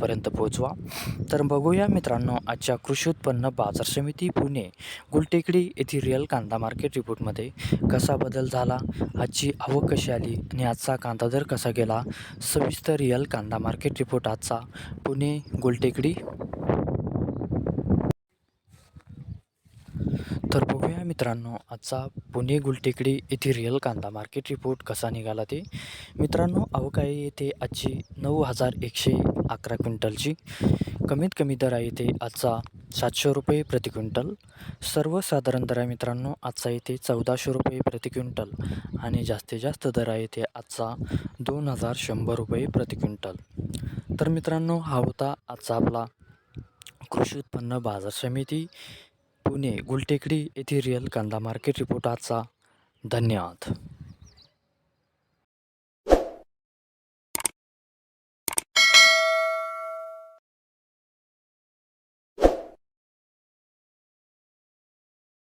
पोहोचवा. तर बघूया मित्रांनो आजच्या कृषी उत्पन्न बाजार समिती पुणे गुलटेकडी येथील रिअल कांदा मार्केट रिपोर्टमध्ये कसा बदल झाला आजची आवक कशी आली आणि आजचा कांदा दर कसा गेला? सविस्तर रिअल कांदा मार्केट रिपोर्ट आजचा पुणे गुलटेकडी. तर बघूया मित्रांनो आजचा पुणे गुलटेकडी येथे रिअल कांदा मार्केट रिपोर्ट कसा निघाला ते. मित्रांनो आवक येथे आजची नऊ हजार एकशे अकरा क्विंटलची. कमीत कमी दर आहे ते आजचा सातशे रुपये प्रति क्विंटल. सर्वसाधारण दर आहे मित्रांनो आजचा येथे चौदाशे रुपये प्रति क्विंटल. आणि जास्तीत जास्त दर आहे ते आजचा दोन हजार शंभर रुपये प्रति क्विंटल. तर मित्रांनो हा होता आजचा आपला कृषी उत्पन्न बाजार समिती पुणे गुलटेकडी येथे रिअल कांदा मार्केट रिपोर्ट आजचा. धन्यवाद.